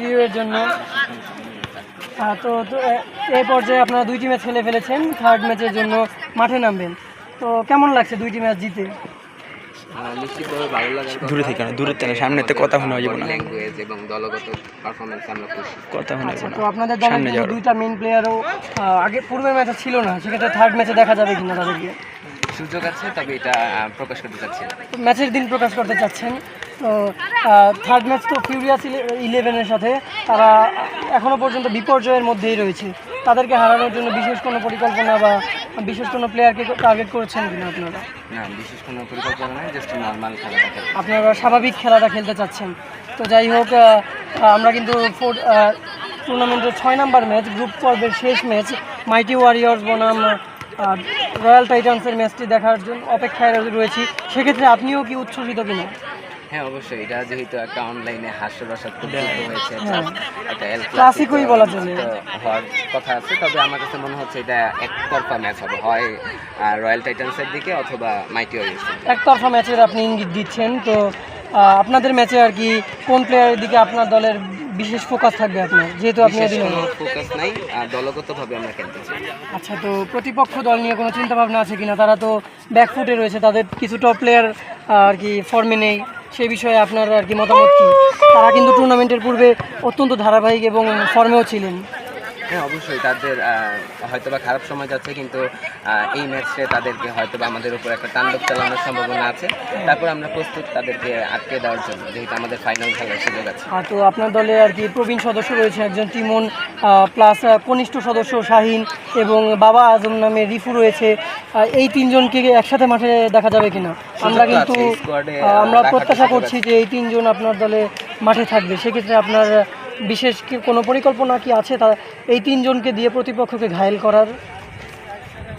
রিভিউয়ের জন্য। তো তো এ- এই পর্যায়ে আপনারা দুইটি ম্যাচ খেলে ফেলেছেন থার্ড ম্যাচের জন্য মাঠে নামবেন। তো কেমন লাগছে দুইটি ম্যাচ জিতে? নিশ্চিতভাবে ভালো লাগার দূরে থেকে না দূরের থেকে সামনেতে কথা শোনা যাবে না। এবং দলগত পারফরমেন্স আমরা খুশি। কথা শোনা যাবে তো আপনাদের দলের সামনে দুইটা মেইন প্লেয়ারও আগে পূর্বের ম্যাচে ছিল না সেক্ষেত্রে থার্ড ম্যাচে দেখা যাবে কিনা তাদেরকে? সুযোগ আছে তবে এটা প্রকাশ করতে চাচ্ছি। না। তো ম্যাচের দিন প্রকাশ করতে চাচ্ছেন। তো থার্ড ম্যাচ তো ফিউরিয়াস ইলেভেনের সাথে। তারা এখনও পর্যন্ত বিপর্যয়ের মধ্যেই রয়েছে। তাদেরকে হারানোর জন্য বিশেষ কোনো পরিকল্পনা বা বিশেষ কোনো প্লেয়ারকে টার্গেট করেছেন কিনা আপনারা? না বিশেষ কোনো পরিকল্পনা নাই জাস্ট নর্মাল খেলাটা খেলা আপনারা স্বাভাবিক খেলাটা খেলতে চাচ্ছেন। তো যাই হোক আমরা কিন্তু ফোর টুর্নামেন্টের ছয় নাম্বার ম্যাচ গ্রুপ পর্বের শেষ ম্যাচ মাইটি ওয়ারিয়র্স বনাম রয়্যাল টাইটান্সের ম্যাচটি দেখার জন্য অপেক্ষায় রয়েছি। সেক্ষেত্রে আপনিও কি উচ্ছ্বসিত কিনা? হ্যাঁ অবশ্যই। এটা যেহেতু একটা অনলাইনে হাস্যরসাত্মক যুদ্ধ হয়েছে হ্যাঁ। একটা এল ক্লাসিকই বলা চলে। হওয়ার কথা আছে। তবে আমার কাছে মনে হচ্ছে এটা একতরফা ম্যাচ হবে। হয় রয়্যাল টাইটান্সের দিকে অথবা মাইটি ওয়ারিয়ার্সের একতরফা ম্যাচের আপনি ইঙ্গিত দিচ্ছেন। তো আপনাদের ম্যাচে আর কি কোন প্লেয়ারের দিকে আপনার দলের বিশেষ ফোকাস থাকবে আপনার? যেহেতু আপনি ফোকাস নাই। দলগতভাবে আমরা খেলতে চাই। আচ্ছা তো প্রতিপক্ষ দল নিয়ে কোনো চিন্তা ভাবনা আছে কিনা? তারা তো ব্যাকফুটে রয়েছে। তাদের কিছু টপ প্লেয়ার আর কি ফর্মে নেই। সেই বিষয়ে আপনার আর কি মতামত কি? তারা কিন্তু টুর্নামেন্টের পূর্বে অত্যন্ত ধারাবাহিক এবং ফর্মেও ছিলেন। হ্যাঁ অবশ্যই তাদের হয়তোবা খারাপ সময় যাচ্ছে কিন্তু এই ম্যাচে তাদেরকে হয়তোবা আমাদের উপর একটা তাণ্ডব চালানোর সম্ভাবনা আছে। তারপর আমরা প্রস্তুত তাদেরকে আটকে দেওয়ার জন্য যেহেতু আমাদের ফাইনাল খেলার সুযোগ আছে। আর তো আপনার দলে আর কি প্রবীণ সদস্য রয়েছে একজন তিমন প্লাস কনিষ্ঠ সদস্য শাহিন এবং বাবা আজম নামে রিফু রয়েছে। এই তিনজনকে একসাথে মাঠে দেখা যাবে কিনা? আমরা কিন্তু আমরা প্রত্যাশা করছি। যে এই তিনজন আপনার দলে মাঠে থাকবে। সেক্ষেত্রে আপনার বিশেষ কি কোনো পরিকল্পনা কি আছে তা এই তিনজনকে দিয়ে প্রতিপক্ষকে ঘায়েল করার?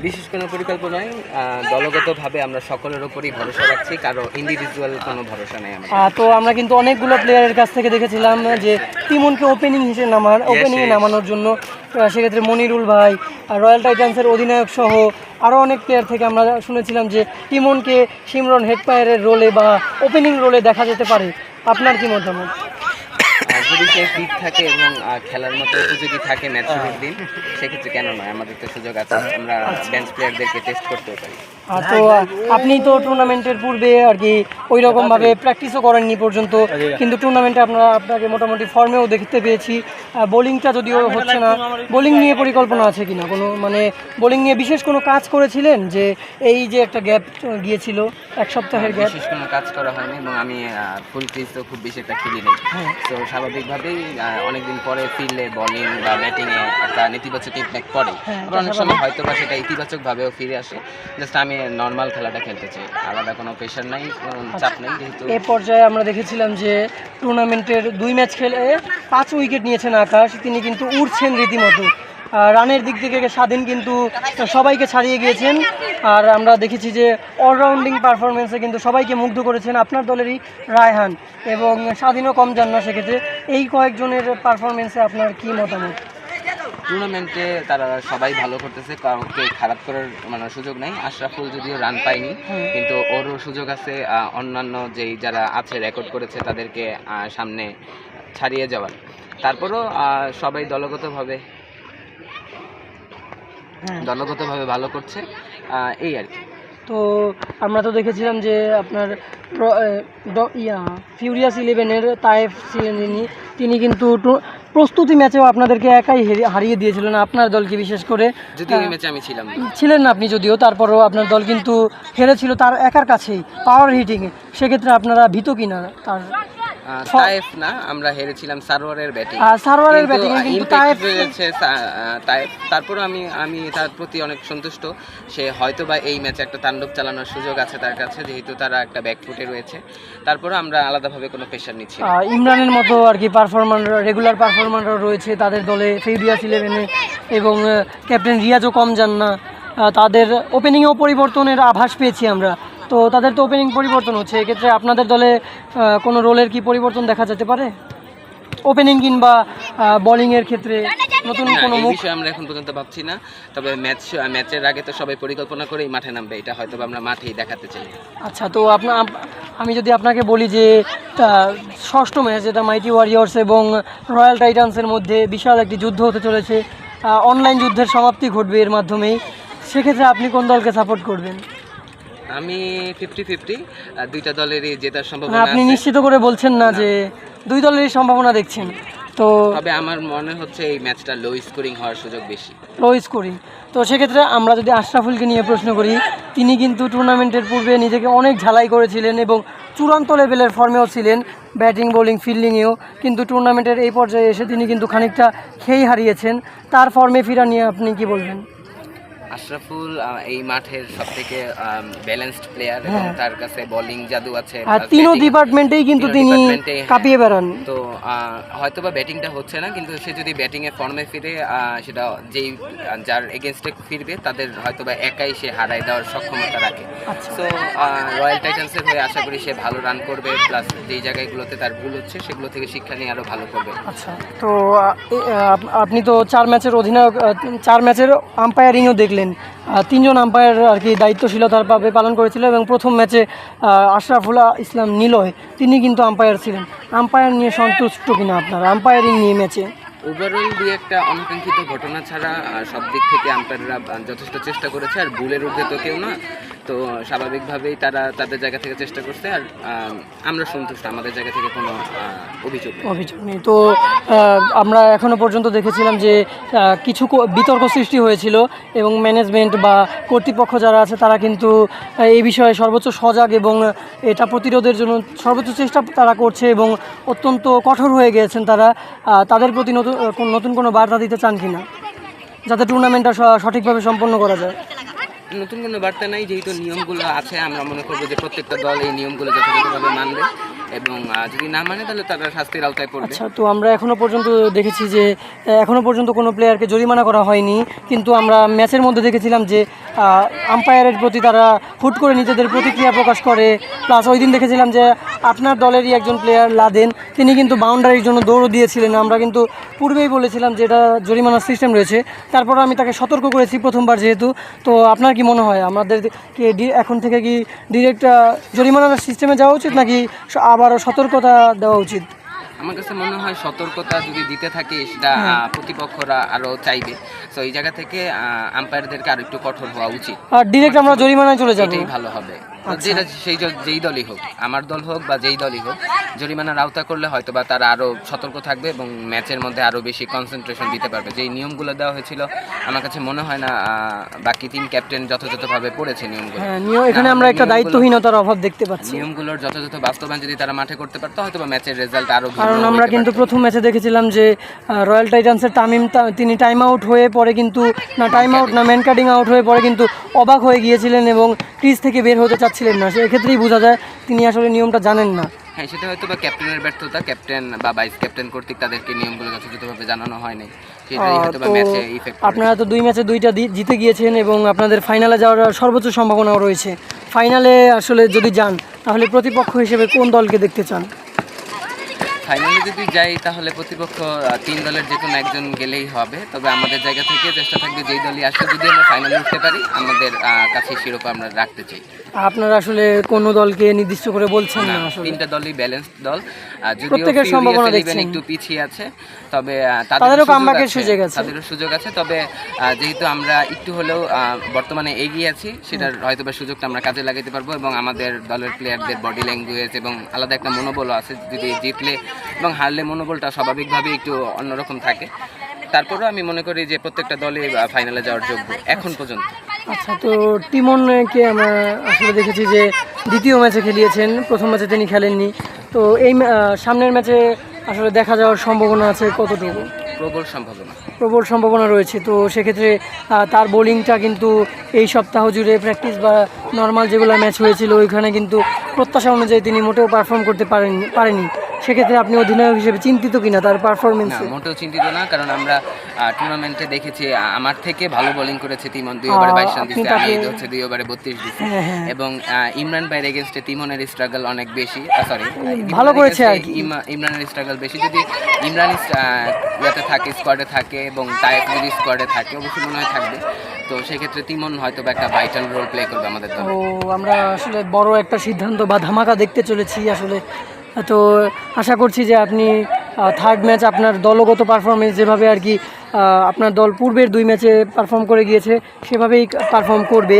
বিশেষ কোনো পরিকল্পনায় দলগতভাবে আমরা সকলের উপরই ভরসা রাখছি কারও ইন্ডিভিজুয়াল কোনো ভরসা নেই তো আমরা কিন্তু অনেকগুলো প্লেয়ারের কাছ থেকে দেখেছিলাম যে তিমনকে ওপেনিং হিসেবে নামার ওপেনিংয়ে নামানোর জন্য সেক্ষেত্রে মনিরুল ভাই আর রয়্যাল টাইটান্সের অধিনায়ক সহ আরও অনেক প্লেয়ার থেকে আমরা শুনেছিলাম যে তিমনকে সিমরন হেডপায়ারের রোলে বা ওপেনিং রোলে দেখা যেতে পারে। আপনার কি মতামত? যদি সে ফিট থাকে এবং খেলার মতো উপযোগী থাকে ম্যাচ শুরুর দিন সেক্ষেত্রে কেন নয়? আমাদের তো সুযোগ আছে আমরা বেঞ্চ প্লেয়ারদেরকে টেস্ট করতেও পারি। তো আপনি তো টুর্নামেন্টের পূর্বে আর কি ওই রকমভাবে প্র্যাকটিসও করেননি পর্যন্ত কিন্তু টুর্নামেন্টে আমরা আপনাকে মোটামুটি ফর্মেও দেখতে পেয়েছি। বোলিংটা যদিও হচ্ছে না বোলিং নিয়ে পরিকল্পনা আছে কিনা? কোনো মানে বোলিং নিয়ে বিশেষ কোনো কাজ করেছিলেন যে এই যে একটা গ্যাপ গিয়েছিল এক সপ্তাহের গ্যাপ বিশেষ কোনো কাজ করা হয়নি এবং আমি ফুল ক্রিজ তো খুব বেশি একটা খেলি নেই। হ্যাঁ। তো স্বাভাবিকভাবেই অনেকদিন পরে ফিরলে বলিং বা ব্যাটিংয়ে একটা নেতিবাচক ইম্প্যাক্ট পড়ে। হ্যাঁ, আবার অনেক সময় হয়তো বা সেটা ইতিবাচকভাবেও ফিরে আসে। জাস্ট আমি নর্মাল খেলাটা খেলতে চাই। আলাদা কোনো প্রেশার নাই কোনো চাপ নেই যেহেতু এ পর্যায়ে আমরা দেখেছিলাম যে টুর্নামেন্টের দুই ম্যাচ খেলে পাঁচ উইকেট নিয়েছেন আকাশ তিনি কিন্তু উড়ছেন রীতিমতো। রানের দিক থেকে স্বাধীন কিন্তু সবাইকে ছাড়িয়ে গিয়েছেন। আর আমরা দেখেছি যে অলরাউন্ডিং পারফরমেন্সে কিন্তু সবাইকে মুগ্ধ করেছেন আপনার দলেরই রায়হান এবং স্বাধীনও কম যান না সেক্ষেত্রে। এই কয়েকজনের পারফরমেন্সে আপনার কি মতামত? টুর্নামেন্টে তারা সবাই ভালো করতেছে কারণ কাউকে খারাপ করার মানে সুযোগ নেই। আশরাফুল যদিও রান পায়নি কিন্তু ওরও সুযোগ আছে অন্যান্য যেই যারা আছে রেকর্ড করেছে তাদেরকে সামনে ছাড়িয়ে যাওয়ার। তারপরও সবাই দলগতভাবে দলগতভাবে ভালো করছে এই আর কি। তো আমরা তো দেখেছিলাম যে আপনার ইয়া ফিউরিয়াস ইলেভেনের তায়েফ ছিলেন যিনি তিনি কিন্তু প্রস্তুতি ম্যাচেও আপনাদেরকে একাই হেরি- হারিয়ে দিয়েছিলেন। আপনার দলকে বিশেষ করে ম্যাচে আমি ছিলাম ছিলেন না আপনি যদিও তারপরও আপনার দল কিন্তু হেরেছিল তার একার কাছেই পাওয়ার হিটিংয়ে সেক্ষেত্রে আপনারা ভীত কিনা তার? তায়েফ না আমরা হেরেছিলাম সারোয়ারের ব্যাটিং সারোয়ারের ব্যাটিংয়ে কিন্তু তায়েফ তারপরে আমি আমি তার প্রতি অনেক সন্তুষ্ট। সে হয়তো বা এই ম্যাচে একটা তাণ্ডব চালানোর সুযোগ আছে তার কাছে যেহেতু তারা একটা ব্যাকফুটে রয়েছে। তারপরে আমরা আলাদাভাবে কোনো প্রেশার নিচ্ছি ইমরানের মতো আর কি পারফরমার রেগুলার পারফরমারও রয়েছে তাদের দলে। ফিউরিয়াস ইলেভেনে এবং ক্যাপ্টেন রিয়াজও কম যান না। তাদের ওপেনিংয়েও পরিবর্তনের আভাস পেয়েছি আমরা। তো তাদের তো ওপেনিং পরিবর্তন হচ্ছে এক্ষেত্রে আপনাদের দলে কোনো রোলের কি পরিবর্তন দেখা যেতে পারে? ওপেনিং কিংবা বোলিংয়ের ক্ষেত্রে নতুন কোনো মুখ বিষয়ে আমরা এখন পর্যন্ত ভাবছি না। তবে ম্যাচ ম্যাচের আগে তো সবাই পরিকল্পনা করেই মাঠে নামবে এটা হয়তো আমরা মাঠেই দেখাতে চাই। আচ্ছা তো আপনার আমি যদি আপনাকে বলি যে ষষ্ঠ ম্যাচ যেটা মাইটি ওয়ারিয়র্স এবং রয়্যাল টাইটান্সের মধ্যে বিশাল একটি যুদ্ধ হতে চলেছে অনলাইন যুদ্ধের সমাপ্তি ঘটবে এর মাধ্যমেই সেক্ষেত্রে আপনি কোন দলকে সাপোর্ট করবেন? আমি ফিফটি ফিফটি দুইটা দলেরই জেতার মানে সম্ভাবনা আপনি নিশ্চিত করে বলছেন না যে দুই দলেরই সম্ভাবনা দেখছেন। তো তবে আমার মনে হচ্ছে এই ম্যাচটা লো স্কোরিং হওয়ার সুযোগ বেশি। লো স্কোরিং তো সেক্ষেত্রে আমরা যদি আশরাফুলকে নিয়ে প্রশ্ন করি তিনি কিন্তু টুর্নামেন্টের পূর্বে নিজেকে অনেক ঝালাই করেছিলেন এবং চূড়ান্ত লেভেলের ফর্মেও ছিলেন ব্যাটিং বোলিং ফিল্ডিংয়েও কিন্তু টুর্নামেন্টের এই পর্যায়ে এসে তিনি কিন্তু খানিকটা খেই হারিয়েছেন। তার ফর্মে ফিরা নিয়ে আপনি কি বলবেন? আশরাফুল এই মাঠের সব থেকে ব্যালেন্সড প্লেয়ার এবং হ্যাঁ। তার কাছে বোলিং জাদু আছে আর তিনও ডিপার্টমেন্টেই কিন্তু তিনি হ্যাঁ। কাঁপিয়ে বেড়ান। তো হয়তো বা ব্যাটিংটা হচ্ছে না কিন্তু সে যদি ব্যাটিং এ ফর্মে ফিরে সেটা যেই যার এগেনস্টে ফিরবে তাদের হয়তো বা একাই সে হারাই দেওয়ার সক্ষমতা রাখে। সো রয়্যাল টাইটান্সের হয়ে আশা করি সে ভালো রান করবে প্লাস যেই জায়গাগুলোতে তার ভুল হচ্ছে সেগুলো থেকে শিক্ষা নিয়ে আরও ভালো করবে। আচ্ছা তো আপনি তো চার ম্যাচের অধিনায়ক চার ম্যাচের আম্পায়ারিংও দেখলেন। আহ, তিনজন আম্পায়ার আর কি দায়িত্বশীলতার পাবে পালন করেছিল এবং প্রথম ম্যাচে আশরাফুল্লাহ ইসলাম নিলয় তিনি কিন্তু আম্পায়ার ছিলেন। আম্পায়ার নিয়ে সন্তুষ্ট কিনা আপনার? আম্পায়ারিং নিয়ে ম্যাচে ওভারঅল দিয়ে একটা অনাকাঙ্ক্ষিত ঘটনা ছাড়া সব দিক থেকে আম্পায়াররা যথেষ্ট চেষ্টা করেছে আর ভুলের ঊর্ধ্বে তো কেউ না তো স্বাভাবিকভাবেই তারা তাদের জায়গা থেকে চেষ্টা করছে আর আমরা সন্তুষ্ট, আমাদের জায়গা থেকে কোনো অভিযোগ অভিযোগ নেই। তো আমরা এখনও পর্যন্ত দেখেছিলাম যে কিছু বিতর্ক সৃষ্টি হয়েছিল এবং ম্যানেজমেন্ট বা কর্তৃপক্ষ যারা আছে তারা কিন্তু এই বিষয়ে সর্বোচ্চ সজাগ এবং এটা প্রতিরোধের জন্য সর্বোচ্চ চেষ্টা তারা করছে এবং অত্যন্ত কঠোর হয়ে গিয়েছেন তারা। তাদের প্রতি নতুন নতুন কোনো বার্তা দিতে চান কিনা? যাতে টুর্নামেন্টটা সঠিকভাবে সম্পন্ন করা যায়। নতুন কোনো বার্তা নাই, যেহেতু নিয়মগুলো আছে, আমরা মনে করব যে প্রত্যেকটা দল এই নিয়মগুলো যথাযথভাবে মানবে। এবং যদি না মানে তাহলে তারা শাস্তির আওতায় পড়বে। আচ্ছা তো আমরা এখনও পর্যন্ত দেখেছি যে এখনও পর্যন্ত কোনো প্লেয়ারকে জরিমানা করা হয়নি, কিন্তু আমরা ম্যাচের মধ্যে দেখেছিলাম যে আম্পায়ারের প্রতি তারা হুট করে নিজেদের প্রতিক্রিয়া প্রকাশ করে। প্লাস ওই দিন দেখেছিলাম যে, আপনার দলেরই একজন প্লেয়ার লাদেন, তিনি কিন্তু বাউন্ডারির জন্য দৌড়ও দিয়েছিলেন। আমরা কিন্তু পূর্বেই বলেছিলাম যে, এটা জরিমানার সিস্টেম রয়েছে। তারপর আমি তাকে সতর্ক করেছি প্রথমবার যেহেতু। তো আপনার কি মনে হয়? আমাদের কি এখন থেকে কি ডিরেক্ট জরিমানার সিস্টেমে যাওয়া উচিত নাকি আবারও সতর্কতা দেওয়া উচিত। আমার কাছে মনে হয় সতর্কতা যদি দিতে থাকে সেটা প্রতিপক্ষরা আরও চাইবে। তো এই জায়গা থেকে আম্পায়ারদেরকে আরও একটু কঠোর হওয়া উচিত। আর ডিরেক্ট আমরা জরিমানায় চলে যাব। ভালো হবে। যেটা সেই যেই দলই হোক আমার দল হোক বা যেই দলই হোক জরিমানার আওতা করলে হয়তো বা তারা আরও সতর্ক থাকবে এবং ম্যাচের মধ্যে আরও বেশি কনসেন্ট্রেশন দিতে পারবে। যেই নিয়মগুলো দেওয়া হয়েছিল আমার কাছে মনে হয় না বাকি তিন ক্যাপ্টেন যথাযথভাবে পড়েছে নিয়মগুলো। হ্যাঁ এখানে আমরা একটা দায়িত্বহীনতার অভাব দেখতে পাচ্ছি। নিয়মগুলোর যথাযথ বাস্তবায়ন যদি তারা মাঠে করতে পারতো হয়তো বা ম্যাচের রেজাল্ট আরও ভিন্ন কারণ আমরা কিন্তু প্রথম ম্যাচে দেখেছিলাম যে রয়্যাল টাইটান্সের তামিম তিনি টাইম আউট হয়ে পরে কিন্তু না টাইম আউট না ম্যান কাটিং আউট হয়ে পরে কিন্তু অবাক হয়ে গিয়েছিলেন এবং ক্রিজ থেকে বের হতে চাচ্ছিলেন। না সেক্ষেত্রেই বোঝা যায় তিনি আসলে নিয়মটা জানেন না। হ্যাঁ সেটা হয়তো বা ক্যাপ্টেনের ব্যর্থতা ক্যাপ্টেন বা ভাইস ক্যাপ্টেন কর্তৃক তাদেরকে নিয়মগুলো যথাযথভাবে জানানো হয়নি। আপনারা তো দুই ম্যাচে দুইটা জিতে গিয়েছেন এবং আপনাদের ফাইনালে যাওয়ার সর্বোচ্চ সম্ভাবনাও রয়েছে। ফাইনালে আসলে যদি যান তাহলে প্রতিপক্ষ হিসেবে কোন দলকে দেখতে চান? ফাইনালে যদি যাই তাহলে প্রতিপক্ষ তিন দলের যে কোনো একজন গেলেই হবে। তবে আমাদের জায়গা থেকে চেষ্টা থাকবে যেই দলই আসলে যদি আমরা ফাইনালে উঠতে পারি আমাদের কাছে শিরোপা আমরা রাখতে চাই। আপনারা আসলে কোনো দলকে নির্দিষ্ট করে বলছেন না আসলে? তিনটা দলই ব্যালেন্স দল। প্রত্যেকের সম্ভাবনা দেখছেন। একটু পিছিয়ে আছে তবে তাদেরও সুযোগ আছে, তাদেরও সুযোগ আছে তবে যেহেতু আমরা একটু হলেও বর্তমানে এগিয়ে আছি সেটার হয়তো বা সুযোগটা আমরা কাজে লাগাতে পারব এবং আমাদের দলের প্লেয়ারদের বডি ল্যাঙ্গুয়েজ এবং আলাদা একটা মনোবলও আছে যদি জিতলে এবং হারলে মনোবলটা স্বাভাবিকভাবে একটু অন্যরকম থাকে। তারপরেও আমি মনে করি যে প্রত্যেকটা দলে ফাইনালে যাওয়ার যোগ্য এখন পর্যন্ত। আচ্ছা তো টিমনকে আমরা আসলে দেখেছি যে দ্বিতীয় ম্যাচে খেলিয়েছেন প্রথম ম্যাচে তিনি খেলেননি। তো এই সামনের ম্যাচে আসলে দেখা যাওয়ার সম্ভাবনা আছে কতটুকু? প্রবল সম্ভাবনা। প্রবল সম্ভাবনা রয়েছে তো সেক্ষেত্রে তার বোলিংটা কিন্তু এই সপ্তাহ জুড়ে প্র্যাকটিস বা নর্মাল যেগুলো ম্যাচ হয়েছিল ওইখানে কিন্তু প্রত্যাশা অনুযায়ী তিনি মোটেও পারফর্ম করতে পারেননি। পারেনি সেক্ষেত্রে আপনি অধিনায়ক হিসেবে চিন্তিত কিনা তার পারফরমেন্সে মোটেও চিন্তিত না কারণ আমরা টুর্নামেন্টে দেখেছি আমার থেকে ভালো বোলিং করেছে তিমন দুই ওভারে বাইশ রান দিচ্ছে আমি হচ্ছে দুই ওভারে বত্রিশ দিচ্ছি হ্যাঁ, হ্যাঁ। এবং ইমরান ভাইয়ের এগেনস্টে তিমনের স্ট্রাগল অনেক বেশি সরি ভালো করেছে আর কি। ইমরানের স্ট্রাগল বেশি যদি ইমরান ইয়াতে থাকে স্কোয়াডে থাকে এবং তায়েক যদি স্কোয়াডে থাকে অবশ্যই মনে হয় থাকবে তো সেক্ষেত্রে তিমন হয়তো বা একটা ভাইটাল রোল প্লে করবে আমাদের তো দলে আমরা আসলে বড় একটা সিদ্ধান্ত বা ধামাকা দেখতে চলেছি আসলে তো আশা করছি যে আপনি থার্ড ম্যাচ আপনার দলগত পারফরমেন্স যেভাবে আর কি আপনার দল পূর্বের দুই ম্যাচে পারফর্ম করে গিয়েছে, সেভাবেই পারফর্ম করবে।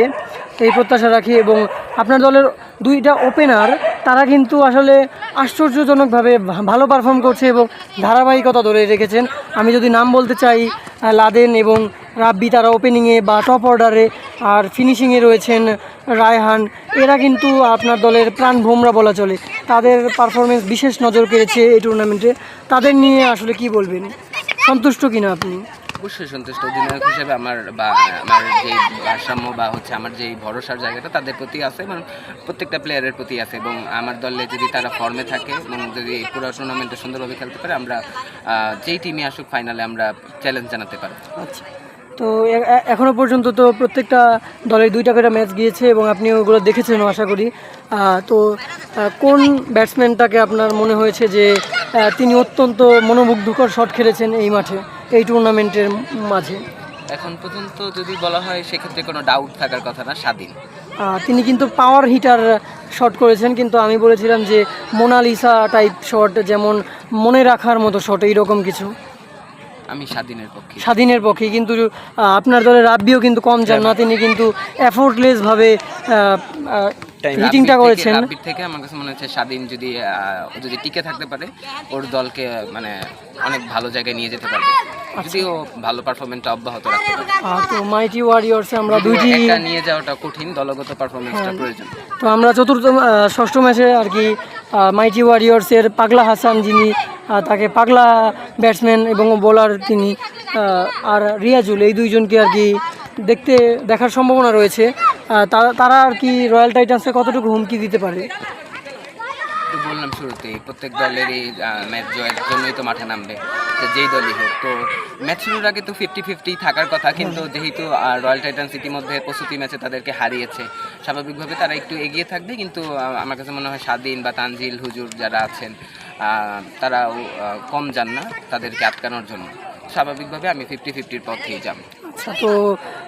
এই প্রত্যাশা রাখি এবং আপনার দলের দুইটা ওপেনার তারা কিন্তু আসলে আশ্চর্যজনকভাবে ভালো পারফর্ম করছে এবং ধারাবাহিকতা ধরে রেখেছেন। আমি যদি নাম বলতে চাই লাদেন এবং রাব্বি তারা ওপেনিংয়ে বা টপ অর্ডারে আর ফিনিশিংয়ে রয়েছেন রায়হান। এরা কিন্তু আপনার দলের প্রাণ ভোমরা বলা চলে। তাদের পারফরমেন্স বিশেষ নজর কেড়েছে এই টুর্নামেন্টে তাদের নিয়ে আসলে কি বলবেন? সন্তুষ্ট কিনা আপনি? অবশ্যই সন্তুষ্ট অধিনায়ক হিসেবে আমার বা আমার যে ভারসাম্য বা হচ্ছে আমার যে ভরসার জায়গাটা তাদের প্রতি আছে, এবং প্রত্যেকটা প্লেয়ারের প্রতি আছে, এবং আমার দলে যদি তারা ফর্মে থাকে, এবং যদি পুরো টুর্নামেন্টে সুন্দরভাবে খেলতে পারে, আমরা যেই টিমে আসুক ফাইনালে আমরা চ্যালেঞ্জ জানাতে পারব। আচ্ছা। তো এ- এ- এখনও পর্যন্ত তো প্রত্যেকটা দলের দুইটা করে ম্যাচ গিয়েছে এবং আপনি ওগুলো দেখেছেন আশা করি। তো কোন ব্যাটসম্যানটাকে আপনার মনে হয়েছে যে তিনি অত্যন্ত মনোমুগ্ধকর শট খেলেছেন এই মাঠে এই টুর্নামেন্টের মাঝে? এখন পর্যন্ত যদি বলা হয় সেক্ষেত্রে কোনো ডাউট থাকার কথা না স্বাধীন। তিনি কিন্তু পাওয়ার হিটার শট করেছেন কিন্তু আমি বলেছিলাম যে মোনালিসা টাইপ শট যেমন মনে রাখার মতো শট এইরকম কিছু। আমি স্বাধীনের পক্ষে। স্বাধীনের পক্ষে কিন্তু আপনার দলের রাব্বিও কিন্তু কম যান না তিনি কিন্তু এফোর্টলেস ভাবে হিটিংটা রাব্বির থেকে- করেছেন। থেকে আমার কাছে মনে হচ্ছে স্বাধীন যদি আহ, যদি টিকে থাকতে পারে ওর দলকে মানে অনেক ভালো জায়গায় নিয়ে যেতে পারবে। যদি ও ভালো পারফরমেন্সটা অব্যাহত রাখতে পারে। তো মাইটি ওয়ারিয়র্সে আমরা যদিও দুইটি একটা নিয়ে যাওয়াটা কঠিন দলগত পারফরমেন্সটা প্রয়োজন। তো আমরা চতুর্থ ষষ্ঠ ম্যাচে আর কি মাইটি ওয়ারিয়র্সের পাগলা হাসান যিনি তাকে পাগলা ব্যাটসম্যান এবং বোলার তিনি আর রিয়াজুল এই দুইজনকে আর কি দেখতে দেখার সম্ভাবনা রয়েছে। তারা- তারা আর কি রয়্যাল টাইটান্সে কতটুকু হুমকি দিতে পারে? তো বললাম শুরুতেই প্রত্যেক দলেরই ম্যাচ জয়ের জন্যই তো মাঠে নামবে যেই দলই হোক। তো ম্যাচ শুরুর আগে তো ফিফটি ফিফটি থাকার কথা, কিন্তু যেহেতু রয়্যাল টাইটান্স ইতিমধ্যে প্রস্তুতি ম্যাচে তাদেরকে হারিয়েছে, স্বাভাবিকভাবে তারা একটু এগিয়ে থাকবে, কিন্তু আমার কাছে মনে হয় স্বাধীন বা তানজিল হুজুর যারা আছেন তারাও কম যান না তাদেরকে আটকানোর জন্য। স্বাভাবিকভাবে আমি ফিফটি ফিফটির পথেই যাব। তো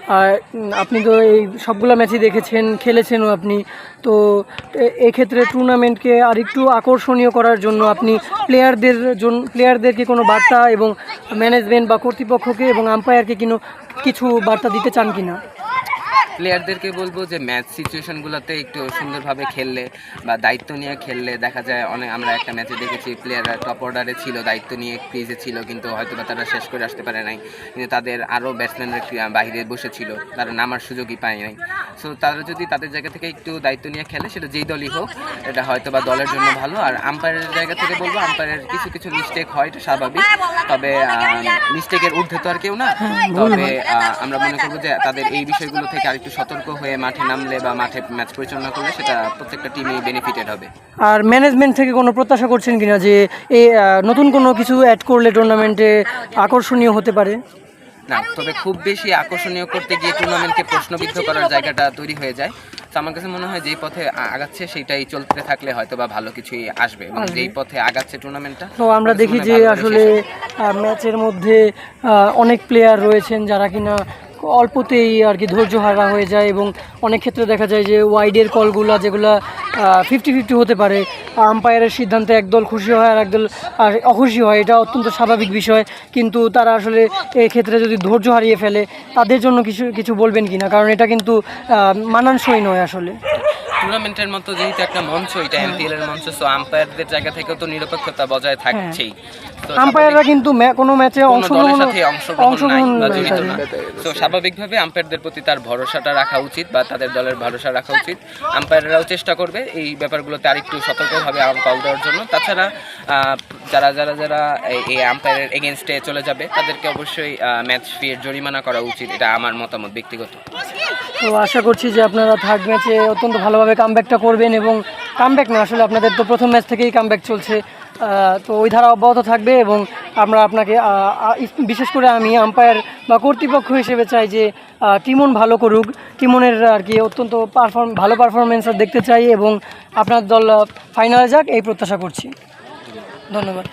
আহ, আপনি তো এই সবগুলো ম্যাচই দেখেছেন খেলেছেনও আপনি। তো এক্ষেত্রে টুর্নামেন্টকে আর একটু আকর্ষণীয় করার জন্য আপনি প্লেয়ারদের জন্য প্লেয়ারদেরকে কোনো বার্তা এবং ম্যানেজমেন্ট বা কর্তৃপক্ষকে এবং আম্পায়ারকে কিনো কিছু বার্তা দিতে চান কিনা? প্লেয়ারদেরকে বলব যে ম্যাচ সিচুয়েশনগুলোতে একটু সুন্দরভাবে খেললে বা দায়িত্ব নিয়ে খেললে দেখা যায় অনেক আমরা একটা ম্যাচে দেখেছি প্লেয়াররা টপ অর্ডারে ছিল দায়িত্ব নিয়ে ক্রিজে ছিল কিন্তু হয়তো বা তারা শেষ করে আসতে পারে নাই। কিন্তু তাদের আরও ব্যাটসম্যানরা বাইরে বসেছিল তারা নামার সুযোগই পায় নাই। সো তারা যদি তাদের জায়গা থেকে একটু দায়িত্ব নিয়ে খেলে সেটা যেই দলই হোক এটা হয়তো বা দলের জন্য ভালো। আর আম্পায়ারের জায়গা থেকে বলব আম্পায়ারের কিছু কিছু মিস্টেক হয় এটা স্বাভাবিক। তবে মিস্টেকের ঊর্ধ্বে তো আর কেউ না। তবে আহ, আমরা মনে করব যে তাদের এই বিষয়গুলো থেকে আরেকটু সতর্ক হয়ে মাঠে নামলে বা মাঠে ম্যাচ পরিচালনা করলে সেটা প্রত্যেকটা টিমই বেনিফিটেড হবে। আর ম্যানেজমেন্ট থেকে কোনো প্রত্যাশা করছেন কিনা যে এই নতুন কোনো কিছু অ্যাড করলে টুর্নামেন্টে আকর্ষণীয় হতে পারে? না তবে খুব বেশি আকর্ষণীয় করতে গিয়ে টুর্নামেন্টকে প্রশ্নবিদ্ধ করার জায়গাটা তৈরি হয়ে যায়। তো আমার কাছে মনে হয় যেই পথে আগাচ্ছে সেটাই চলতে থাকলে হয়তো বা ভালো কিছুই আসবে এবং যেই পথে আগাচ্ছে টুর্নামেন্টটা তো আমরা দেখি যে আসলে ম্যাচের মধ্যে অনেক প্লেয়ার রয়েছেন যারা কিনা অল্পতেই আর কি ধৈর্য হারা হয়ে যায় এবং অনেক ক্ষেত্রে দেখা যায় যে ওয়াইডের কলগুলা যেগুলো ফিফটি ফিফটি হতে পারে আম্পায়ারের সিদ্ধান্তে একদল খুশি হয় আর একদল, আর অখুশি হয়, এটা অত্যন্ত স্বাভাবিক বিষয়। কিন্তু তারা আসলে এই ক্ষেত্রে যদি ধৈর্য হারিয়ে ফেলে, তাদের জন্য কিছু কিছু বলবেন কি না কারণ এটা কিন্তু মানানসই নয় আসলে। টুর্নামেন্টের মতো যেহেতু একটা মঞ্চ এটা এমপিএল এর মঞ্চ সো আম্পায়ারদের জায়গা থেকেও তো নিরপেক্ষতা বজায় থাকছেই। আম্পায়াররা কিন্তু কোনো ম্যাচে অংশগ্রহণ অংশগ্রহণ তো স্বাভাবিকভাবে আম্পায়ারদের প্রতি তার ভরসাটা রাখা উচিত বা তাদের দলের ভরসা রাখা উচিত। আম্পায়াররাও চেষ্টা করবে এই ব্যাপারগুলোতে আরেকটু সতর্কভাবে কল দেওয়ার জন্য। তাছাড়া যারা যারা যারা এই- এই আম্পায়ারের এগেনস্টে চলে যাবে তাদেরকে অবশ্যই ম্যাচ ফির জরিমানা করা উচিত। এটা আমার মতামত ব্যক্তিগত। তো আশা করছি যে আপনারা থার্ড ম্যাচে অত্যন্ত ভালোভাবে কামব্যাকটা করবেন এবং কামব্যাক না, আসলে আপনাদের তো প্রথম ম্যাচ থেকেই কামব্যাক চলছে। তো ওই ধারা অব্যাহত থাকবে এবং আমরা আপনাকে বিশেষ করে আমি আম্পায়ার বা কর্তৃপক্ষ হিসেবে চাই যে টিমন ভালো করুক। টিমনের আর কি অত্যন্ত পারফর্ম ভালো পারফরমেন্স দেখতে চাই এবং আপনার দল ফাইনালে যাক, এই প্রত্যাশা করছি। ধন্যবাদ।